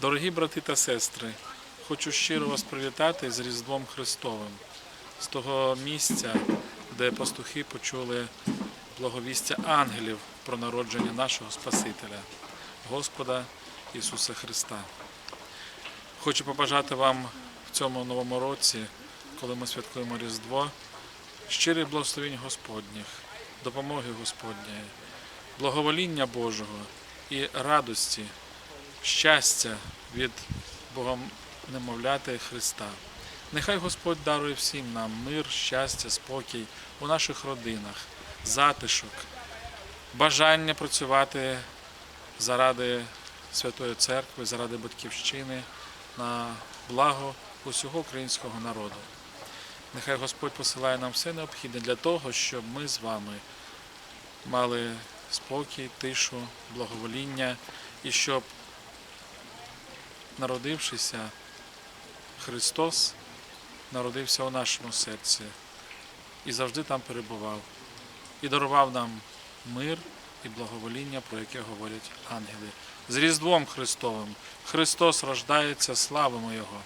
Дорогі брати та сестри, хочу щиро вас привітати з Різдвом Христовим, з того місця, де пастухи почули благовістя ангелів про народження нашого Спасителя, Господа Ісуса Христа. Хочу побажати вам в цьому новому році, коли ми святкуємо Різдво, щирих благословень Господніх, допомоги Господньої, благовоління Божого і радості, щастя від Богом немовляти Христа. Нехай Господь дарує всім нам мир, щастя, спокій у наших родинах, затишок, бажання працювати заради Святої Церкви, заради Батьківщини на благо усього українського народу. Нехай Господь посилає нам все необхідне для того, щоб ми з вами мали спокій, тишу, благовоління і щоб, народившися, Христос народився у нашому серці і завжди там перебував, і дарував нам мир і благовоління, про яке говорять ангели. З Різдвом Христовим Христос рождається, славимо Його!